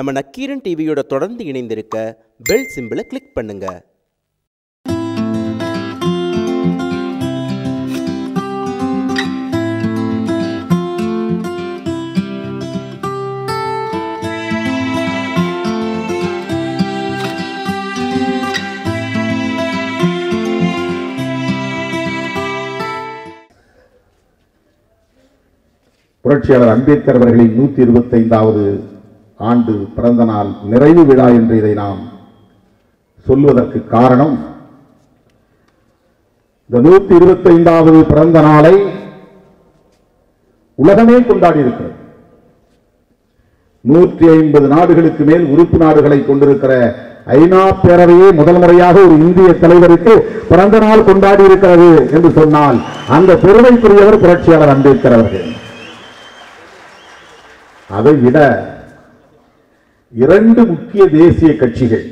நம்ம நக்கீரன் டிவியோட தொடர்ந்து இணைந்திருக்க பெல் சிம்பிளை கிளிக் பண்ணுங்க. புரட்சியாளர் அம்பேத்கர் அவர்களின் நூத்தி இருபத்தைந்தாவது ஆண்டு பிறந்த நாள் நிறைவு விழா என்று இதை நாம் சொல்வதற்கு காரணம் இந்த நூற்றி இருபத்தைந்தாவது பிறந்த நாளை உலகமே கொண்டாடி இருக்கிறது. நூற்றி ஐம்பது நாடுகளுக்கு மேல் உறுப்பு நாடுகளை கொண்டிருக்கிற ஐநா பேரவையே முதல் முறையாக ஒரு இந்திய தலைவருக்கு பிறந்த நாள் கொண்டாடி இருக்கிறது என்று சொன்னால் அந்த பெருமைக்குரியவர் புரட்சியாளர் அம்பேத்கர் அவர்கள். அதை விட இரண்டு முக்கிய தேசிய கட்சிகள்.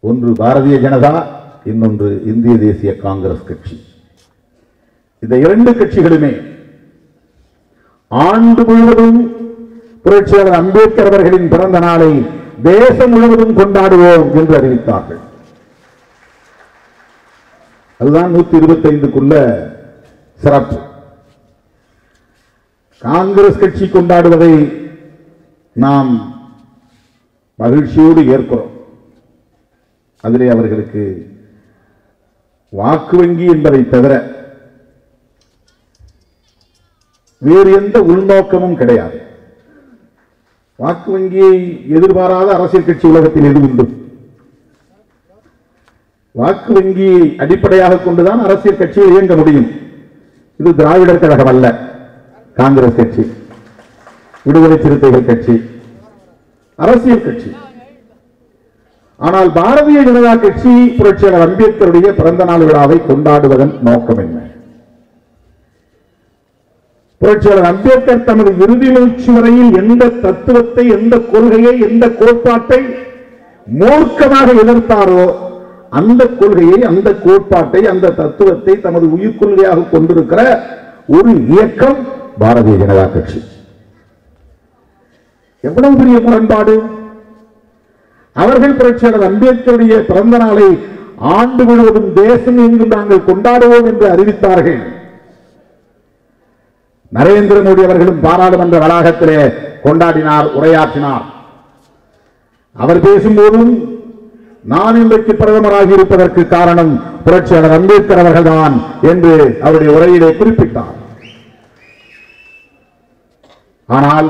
ஒன்று பாரதிய ஜனதா இன்னொன்று இந்திய தேசிய காங்கிரஸ் கட்சி. இந்த இரண்டு கட்சிகளுமே ஆண்டு முழுவதும் புரட்சியாளர் அம்பேத்கர் அவர்களின் பிறந்த நாளை தேசம் முழுவதும் கொண்டாடுவோம் என்று அறிவித்தார்கள். அதுதான் நூத்தி இருபத்தி ஐந்துக்குள்ள சிறப்பு. காங்கிரஸ் கட்சி கொண்டாடுவதை நாம் மகிழ்ச்சியோடு ஏற்கிறோம். அதிலே அவர்களுக்கு வாக்கு வங்கி என்பதை தவிர வேறு எந்த உள்நோக்கமும் கிடையாது. வாக்கு வங்கியை எதிர்பாராத அரசியல் கட்சி உலகத்தில் எது உண்டு வாக்கு வங்கியை அடிப்படையாக கொண்டுதான் அரசியல் கட்சியை இயங்க முடியும். இது திராவிடர் கழகம் அல்ல காங்கிரஸ் கட்சி. விடுதலை சிறுத்தைகள் கட்சி அரசியல் கட்சி. ஆனால் பாரதிய ஜனதா கட்சி புரட்சியாளர் அம்பேத்கருடைய பிறந்த நாள் விழாவை கொண்டாடுவதன் நோக்கம் என்ன? புரட்சியாளர் அம்பேத்கர் தமது இறுதி மூச்சு வரையில் எந்த தத்துவத்தை எந்த கொள்கையை எந்த கோட்பாட்டை மூர்க்கமாக எதிர்த்தாரோ அந்த கொள்கையை அந்த கோட்பாட்டை அந்த தத்துவத்தை தமது உயிர் கொள்கையாக கொண்டிருக்கிற ஒரு இயக்கம் பாரதிய ஜனதா கட்சி. எவ்வளவு பெரிய முரண்பாடு? அவர்கள் புரட்சியாளர் அம்பேத்கருடைய பிறந்த நாளை ஆண்டு முழுவதும் தேசம் எங்கும் நாங்கள் கொண்டாடுவோம் என்று அறிவித்தார்கள். நரேந்திர மோடி அவர்களும் பாராளுமன்ற வளாகத்திலே கொண்டாடினார் உரையாற்றினார். அவர் பேசும்போதும் நான் இன்றைக்கு பிரதமராகி இருப்பதற்கு காரணம் புரட்சியாளர் அம்பேத்கர் அவர்கள்தான் என்று அவருடைய உரையிலே குறிப்பிட்டார். ஆனால்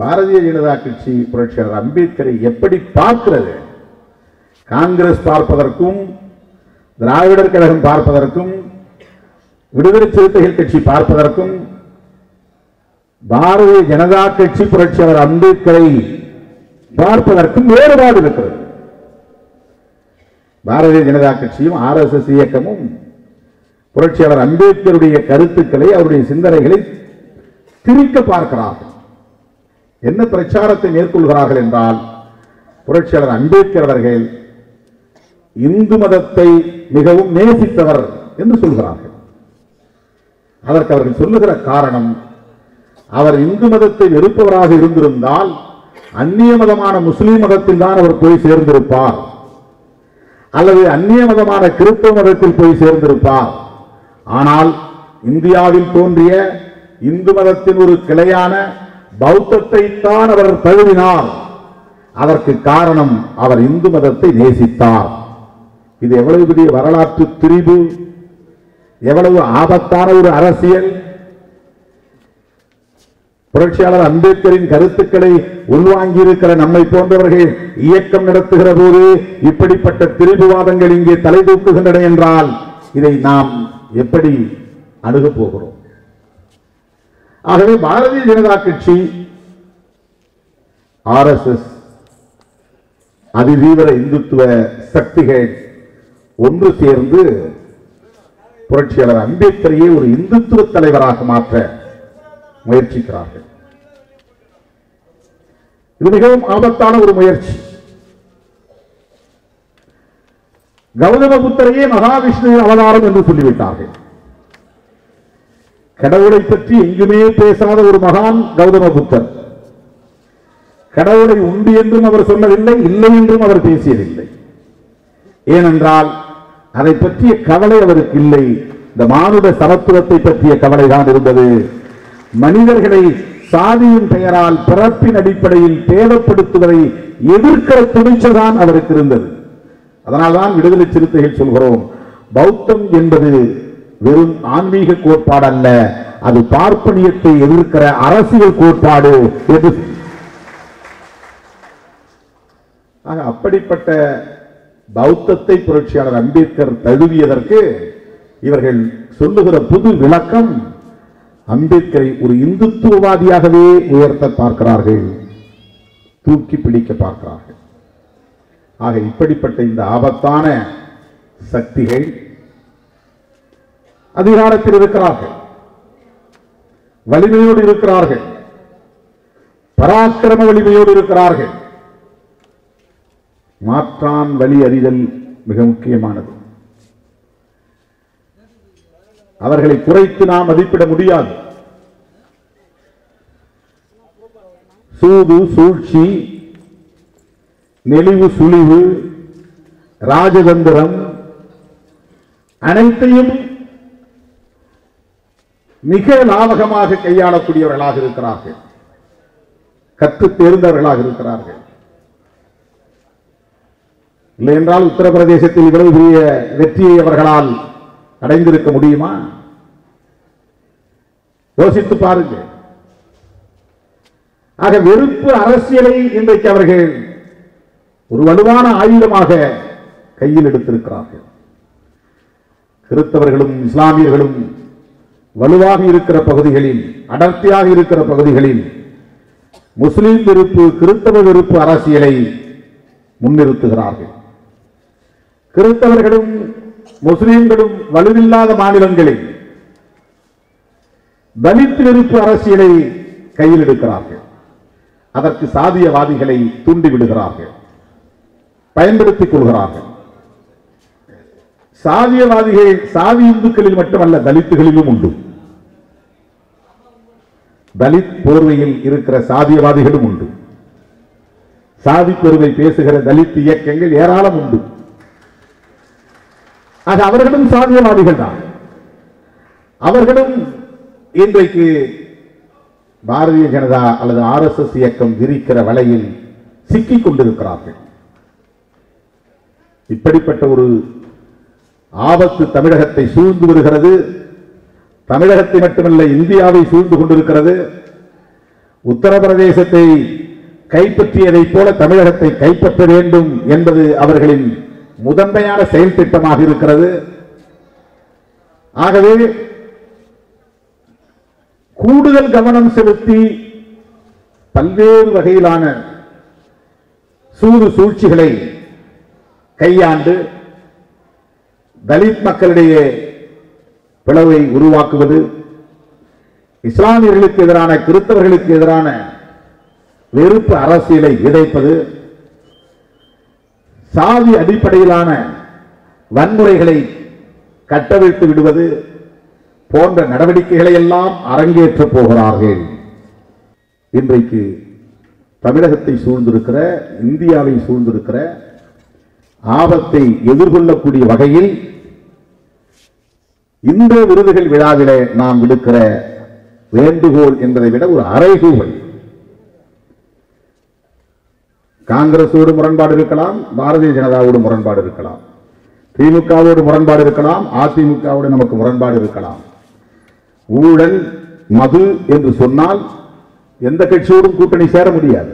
பாரதிய ஜனதா கட்சி புரட்சியாளர் அம்பேத்கரை எப்படி பார்க்கிறது? காங்கிரஸ் பார்ப்பதற்கும் திராவிடர் கழகம் பார்ப்பதற்கும் விடுதலை சிறுத்தைகள் கட்சி பார்ப்பதற்கும் பாரதிய ஜனதா கட்சி புரட்சியாளர் அம்பேத்கரை பார்ப்பதற்கும் வேறுபாடு இருக்கிறது. பாரதிய ஜனதா கட்சியும் ஆர் எஸ் எஸ் இயக்கமும் புரட்சியாளர் அம்பேத்கருடைய கருத்துக்களை அவருடைய சிந்தனைகளை திரிக்க பார்க்கிறார்கள். என்ன பிரச்சாரத்தை மேற்கொள்கிறார்கள் என்றால் புரட்சியாளர் அம்பேத்கர் அவர்கள் இந்து மதத்தை மிகவும் நேசித்தவர் என்று சொல்கிறார்கள். அதற்கு அவர்கள் சொல்லுகிற காரணம் அவர் இந்து மதத்தை வெறுப்பவராக இருந்திருந்தால் அந்நிய மதமான முஸ்லீம் மதத்தில் தான் அவர் போய் சேர்ந்திருப்பார். அல்லது அந்நிய மதமான கிறிஸ்தவ மதத்தில் போய் சேர்ந்திருப்பார். ஆனால் இந்தியாவில் தோன்றிய இந்து மதத்தின் ஒரு கிளையான பௌத்தத்தை தான் அவர் தழுவினார். அதற்கு காரணம் அவர் இந்து மதத்தை நேசித்தார். இது எவ்வளவு பெரிய வரலாற்று திரிபு? எவ்வளவு ஆபத்தான ஒரு அரசியல்? புரட்சியாளர் அம்பேத்கரின் கருத்துக்களை உள்வாங்கியிருக்கிற நம்மை போன்றவர்கள் இயக்கம் நடத்துகிற போது இப்படிப்பட்ட திரிபுவாதங்கள் இங்கே தலை தூக்குகின்றன என்றால் இதை நாம் எப்படி அணுகப் போகிறோம்? ஆகவே பாரதிய ஜனதா கட்சி ஆர்எஸ்எஸ் அதிதீவிர இந்துத்துவ சக்திகள் ஒன்று சேர்ந்து புரட்சியாளர் அம்பேத்கரையே ஒரு இந்துத்துவ தலைவராக மாற்ற முயற்சிக்கிறார்கள். இது மிகவும் ஆபத்தான ஒரு முயற்சி. கௌதம புத்தரையே மகாவிஷ்ணுவின் அவதாரம் என்று சொல்லிவிட்டார்கள். கடவுளை பற்றி எங்குமே பேசாத ஒரு மகான் கௌதம புத்தர் கடவுளை உண்டு என்றும் அவர் சொல்லவில்லை இல்லை என்றும் அவர் பேசியதில்லை. ஏனென்றால் அதை பற்றிய கவலை அவருக்கு இல்லை. இந்த மானுட சமத்துவத்தை பற்றிய கவலை தான் இருந்தது. மனிதர்களை சாதியின் பெயரால் பிறப்பின் அடிப்படையில் தேவைப்படுத்துவதை எதிர்க்கிற துணிச்சல் தான் அவருக்கு இருந்தது. அதனால்தான் விடுதலை சிறுத்தைகள் சொல்கிறோம் பௌத்தம் என்பது வெறும் ஆன்மீக கோட்பாடு அல்ல அது பார்ப்பனியத்தை எதிர்க்கிற அரசியல் கோட்பாடு என்று ஆக அப்படிப்பட்ட பௌத்தத்தை புரட்சியாளர் அம்பேத்கர் தழுவியதற்கு இவர்கள் சொல்லுகிற புது விளக்கம் அம்பேத்கரை ஒரு இந்துத்துவவாதியாகவே உயர்த்த பார்க்கிறார்கள் தூக்கி பிடிக்க பார்க்கிறார்கள். ஆக இப்படிப்பட்ட இந்த ஆபத்தான சக்திகள் அதிகாரத்தில் இருக்கிறார்கள். வலிமையோடு இருக்கிறார்கள். பராக்கிரம வலிமையோடு இருக்கிறார்கள். மாற்றான் வழி அறிதல் மிக முக்கியமானது. அவர்களை குறைத்து நாம் மதிப்பிட முடியாது. சூது சூழ்ச்சி நெளிவு சுழிவு ராஜதந்திரம் அனைத்தையும் மிக லாபகமாக கையாளக்கூடியவர்களாக இருக்கிறார்கள். கற்று தேர்ந்தவர்களாக இருக்கிறார்கள். இல்லை என்றால் உத்தரப்பிரதேசத்தில் இவ்வளவு பெரிய வெற்றியை அவர்களால் அடைந்திருக்க முடியுமா? யோசித்து பாருங்கள். ஆக வெறுப்பு அரசியலை இன்றைக்கு அவர்கள் ஒரு வலுவான ஆயுதமாக கையில் எடுத்திருக்கிறார்கள். கிறிஸ்தவர்களும் இஸ்லாமியர்களும் வலுவாக இருக்கிற பகுதிகளில் அடர்த்தியாக இருக்கிற பகுதிகளில் முஸ்லிம் விருப்பு கிறிஸ்தவ வெறுப்பு அரசியலை முன்னிறுத்துகிறார்கள். கிறிஸ்தவர்களும் முஸ்லிம்களும் வலுவில்லாத மாநிலங்களில் தலித் வெறுப்பு அரசியலை கையில் எடுக்கிறார்கள். அதற்கு சாதியவாதிகளை தூண்டிவிடுகிறார்கள். பயன்படுத்திக் கொள்கிறார்கள். சாதியவாதிகள் சாதி இந்துக்களில் மட்டுமல்ல தலித்துகளிலும் உண்டு. தலித் போர்வையில் இருக்கிற சாதியவாதிகளும் உண்டு. சாதி பெருமை பேசுகிற தலித் இயக்கங்கள் ஏராளம் உண்டு. அது அவர்களும் சாதியவாதிகள் தான். அவர்களும் இன்றைக்கு பாரதிய ஜனதா அல்லது ஆர்எஸ்எஸ் இயக்கம் விரிக்கிற வலையில் சிக்கிக் கொண்டிருக்கிறார்கள். இப்படிப்பட்ட ஒரு ஆபத்து தமிழகத்தை சூழ்ந்து வருகிறது. தமிழகத்தை மட்டுமல்ல இந்தியாவை சூழ்ந்து கொண்டிருக்கிறது. உத்தரப்பிரதேசத்தை கைப்பற்றியதைப் போல தமிழகத்தை கைப்பற்ற வேண்டும் என்பது அவர்களின் முதன்மையான செயல் திட்டமாக இருக்கிறது. ஆகவே கூடுதல் கவனம் செலுத்தி பல்வேறு வகையிலான சூது சூழ்ச்சிகளை கையாண்டு தலித் மக்களிடையே பிளவை உருவாக்குவது இஸ்லாமியர்களுக்கு எதிரான கிறிஸ்தவர்களுக்கு எதிரான வெறுப்பு அரசியலை விதைப்பது சாதி அடிப்படையிலான வன்முறைகளை கட்டவிழ்த்து விடுவது போன்ற நடவடிக்கைகளை எல்லாம் அரங்கேற்றப் போகிறார்கள். இன்றைக்கு தமிழகத்தை சூழ்ந்திருக்கிற இந்தியாவை சூழ்ந்திருக்கிற ஆபத்தை எதிர்கொள்ளக்கூடிய வகையில் இந்த விருதுகள் விழாவிலே நாம் விடுக்கிற வேண்டுகோள் என்பதை விட ஒரு அறைகூவல். காங்கிரஸோடு முரண்பாடு இருக்கலாம் பாரதிய ஜனதாவோடு முரண்பாடு இருக்கலாம். திமுகவோடு முரண்பாடு இருக்கலாம் அதிமுகவோடு நமக்கு முரண்பாடு இருக்கலாம். ஊழல் மது என்று சொன்னால் எந்த கட்சியோடும் கூட்டணி சேர முடியாது.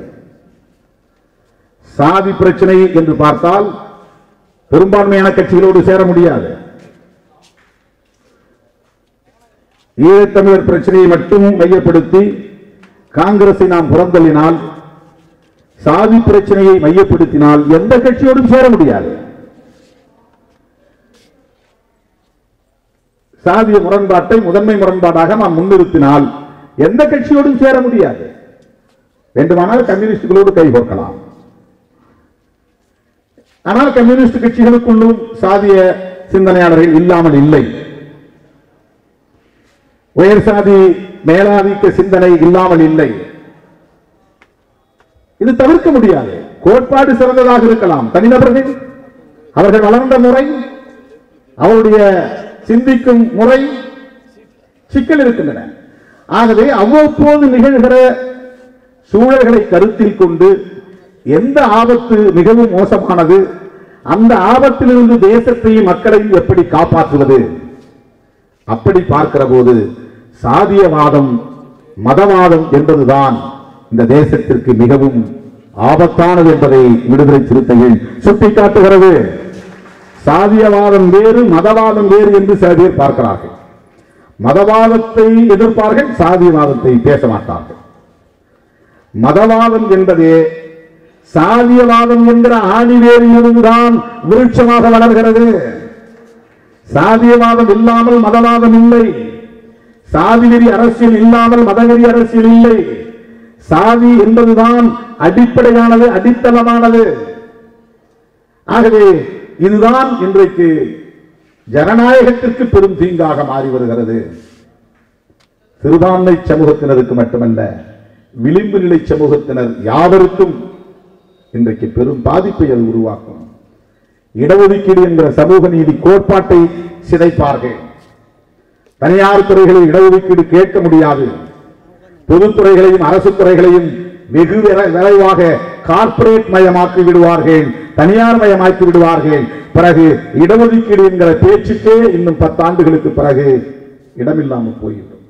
சாதி பிரச்சனை என்று பார்த்தால் பெரும்பான்மையான கட்சிகளோடு சேர முடியாது. ஈழத்தமிழர் பிரச்சனையை மட்டும் மையப்படுத்தி காங்கிரஸை நாம் புறந்தள்ளினால் சாதி பிரச்சனையை மையப்படுத்தினால் எந்த கட்சியோடும் சேர முடியாது. சாதிய முரண்பாட்டை முதன்மை முரண்பாடாக நாம் முன்னிறுத்தினால் எந்த கட்சியோடும் சேர முடியாது. வேண்டுமானால் கம்யூனிஸ்டுகளோடு கைகோர்க்கலாம் ஆனால் கம்யூனிஸ்ட் கட்சிகளுக்குள்ளும் சாதிய சிந்தனையாளர்கள் இல்லாமல் இல்லை. உயர் சாதி மேலாதிக்க சிந்தனை இல்லாமல் இல்லை. இது தவிர்க்க முடியாது. கோட்பாடு சிறந்ததாக இருக்கலாம். தனிநபர்கள் அவர்கள் வளர்ந்த முறை அவருடைய சிந்திக்கும் முறை சிக்கல் இருக்கின்றன. ஆகவே அவ்வப்போது நிகழ்கிற சூழல்களை கருத்தில் கொண்டு எந்த ஆபத்து மிகவும் மோசமானது அந்த ஆபத்திலிருந்து தேசத்தையும் மக்களையும் எப்படி காப்பாற்றுவது? அப்படி பார்க்கிற போது சாதியவாதம் மதவாதம் என்பதுதான் இந்த தேசத்திற்கு மிகவும் ஆபத்தானது என்பதை விடுதலை சிறுத்தைகள் சுட்டிக்காட்டுகிறது. சாதியவாதம் வேறு மதவாதம் வேறு என்று சில பேர் பார்க்கிறார்கள். மதவாதத்தை எதிர்ப்பார்கள் சாதியவாதத்தை பேச மாட்டார்கள். மதவாதம் என்பதே சாதியவாதம் என்கிற ஆணிவேரிலிருந்துதான் விருட்சமாக வளர்கிறது. சாதியவாதம் இல்லாமல் மதவாதம் இல்லை. சாதிவெறி அரசியல் இல்லாமல் மதவெறி அரசியல் இல்லை. சாதி என்பதுதான் அடிப்படையானது அடித்தளமானது. ஆகவே இதுதான் இன்றைக்கு ஜனநாயகத்திற்கு பெரும் தீங்காக மாறி வருகிறது. சிறுபான்மை சமூகத்தினருக்கு மட்டுமல்ல விளிம்பு நிலை சமூகத்தினர் யாவருக்கும் இன்றைக்கு பெரும் பாதிப்பை அது உருவாக்கும். இடஒதுக்கீடு என்கிற சமூக நீதி கோட்பாட்டை சிதைப்பார்கள். தனியார் துறைகளில் இடஒதுக்கீடு கேட்க முடியாது. பொதுத்துறைகளையும் அரசு துறைகளையும் வெகு விரைவாக கார்ப்பரேட் மயமாக்கி விடுவார்கள். தனியார் மயமாக்கி விடுவார்கள். பிறகு இடஒதுக்கீடு என்கிற பேச்சுக்கே இன்னும் பத்தாண்டுகளுக்கு பிறகு இடமில்லாமல் போய்விடும்.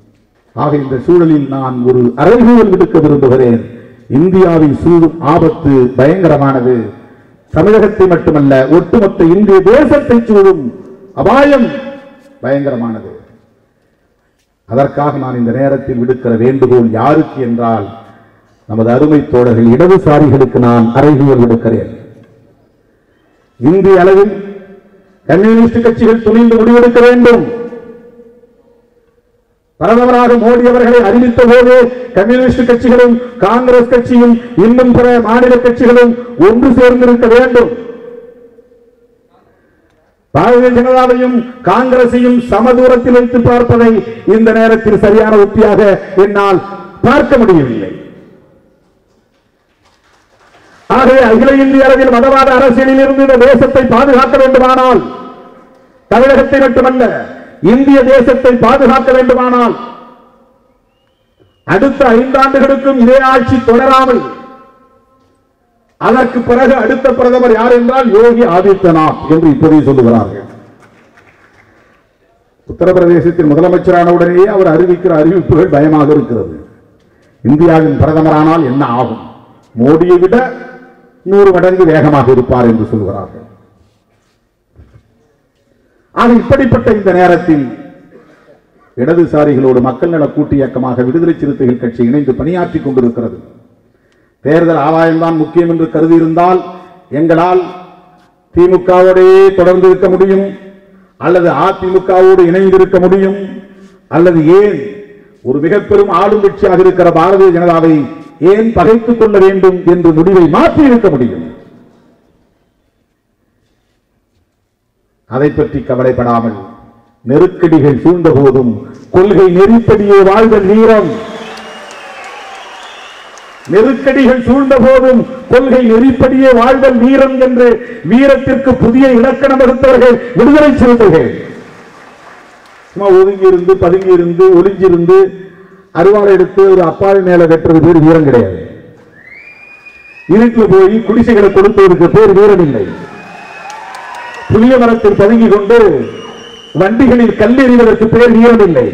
ஆக இந்த சூழலில் நான் ஒரு அறைகூவல் விடுக்க விரும்புகிறேன். இந்தியாவின் சூழும் ஆபத்து பயங்கரமானது. தமிழகத்தை மட்டுமல்ல ஒட்டுமொத்த இந்திய தேசத்தை சூழும் அபாயம் பயங்கரமானது. அதற்காக நான் இந்த நேரத்தில் விடுக்கிற வேண்டுகோள் யாருக்கு என்றால் நமது அருமை தோழர்கள் இடதுசாரிகளுக்கு நான் அறைகூர் விடுக்கிறேன். இந்திய அளவில் கம்யூனிஸ்ட் கட்சிகள் துணிந்து முடிவெடுக்க வேண்டும். பிரதமராக மோடி அவர்களை அறிவித்த போது கம்யூனிஸ்ட் கட்சிகளும் காங்கிரஸ் கட்சியும் இன்னும் பிற மாநில கட்சிகளும் ஒன்று சேர்ந்திருக்க வேண்டும். பாரதிய ஜனதாவையும் காங்கிரசையும் சமதூரத்தில் வைத்து பார்ப்பதை இந்த நேரத்தில் சரியான உத்தியாக என்னால் பார்க்க முடியவில்லை. ஆகவே அகில இந்திய அளவில் மதவாத அரசியலில் இருந்து இந்த தேசத்தை பாதுகாக்க வேண்டுமானால் தமிழகத்தை மட்டுமல்ல இந்திய தேசத்தை பாதுகாக்க வேண்டுமானால் அடுத்த ஐந்தாண்டுகளுக்கும் இதே ஆட்சி தொடராமல் அதற்கு பிறகு அடுத்த பிரதமர் யார் என்றால் யோகி ஆதித்யநாத் என்று இப்போதே சொல்லுகிறார்கள். உத்தரப்பிரதேசத்தின் முதலமைச்சரான உடனேயே அவர் அறிவிக்கிற அறிவிப்புகள் பயமாக இருக்கிறது. இந்தியாவின் பிரதமரானால் என்ன ஆகும்? மோடியை விட நூறு மடங்கு வேகமாக இருப்பார் என்று சொல்கிறார்கள் ஆக இப்படிப்பட்ட இந்த நேரத்தில் இடதுசாரிகளோடு மக்கள் நல கூட்டு இயக்கமாக விடுதலை சிறுத்தைகள் கட்சி இணைந்து பணியாற்றிக் கொண்டிருக்கிறது. தேர்தல் ஆதாயம்தான் முக்கியம் என்று கருதி இருந்தால் எங்களால் திமுகவோடையே தொடர்ந்து இருக்க முடியும் அல்லது அதிமுகவோடு இணைந்திருக்க முடியும் அல்லது ஏன் ஒரு மிக பெரும் ஆளும் கட்சியாக இருக்கிற பாரதிய ஜனதாவை ஏன் பகைத்துக் கொள்ள வேண்டும் என்று முடிவை மாற்றி இருக்க முடியும்? அதை பற்றி கவலைப்படாமல் நெருக்கடிகள் சூழ்ந்த போதும் கொள்கை நெறிப்படியே வாழ்தல் வீரம். நெருக்கடிகள் சூழ்ந்த போதும் கொள்கை நெறிப்படியே வாழ்தல் வீரம் என்று வீரத்திற்கு புதிய இலக்கணம் வகுத்தவர்கள் விடுதலை சிறுத்தைகள். சும்மா ஒதுங்கி இருந்து பதுங்கி இருந்து ஒளிஞ்சிருந்து அருவாளை எடுத்து ஒரு அப்பாவி மேல வெட்டுறது பேர் வீரம் கிடையாது. இருட்டில் போய் குடிசைகளை கொடுத்ததற்கு பேர் வீரம் இல்லை. புளிய மரத்தில் பதுங்கி கொண்டு வண்டிகளில் கல்லெறிவதற்கு பேர் வீரம் இல்லை.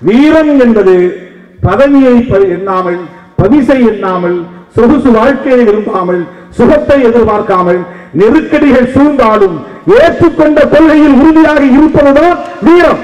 வீரம் என்பது பதவியை ப- எண்ணாமல் பவிசை எண்ணாமல் சொகுசு வாழ்க்கையை விரும்பாமல் சுகத்தை எதிர்பார்க்காமல் நெருக்கடிகள் சூழ்ந்தாலும் ஏற்றுக்கொண்ட கொள்கையில் உறுதியாக இருப்பதுதான் வீரம்.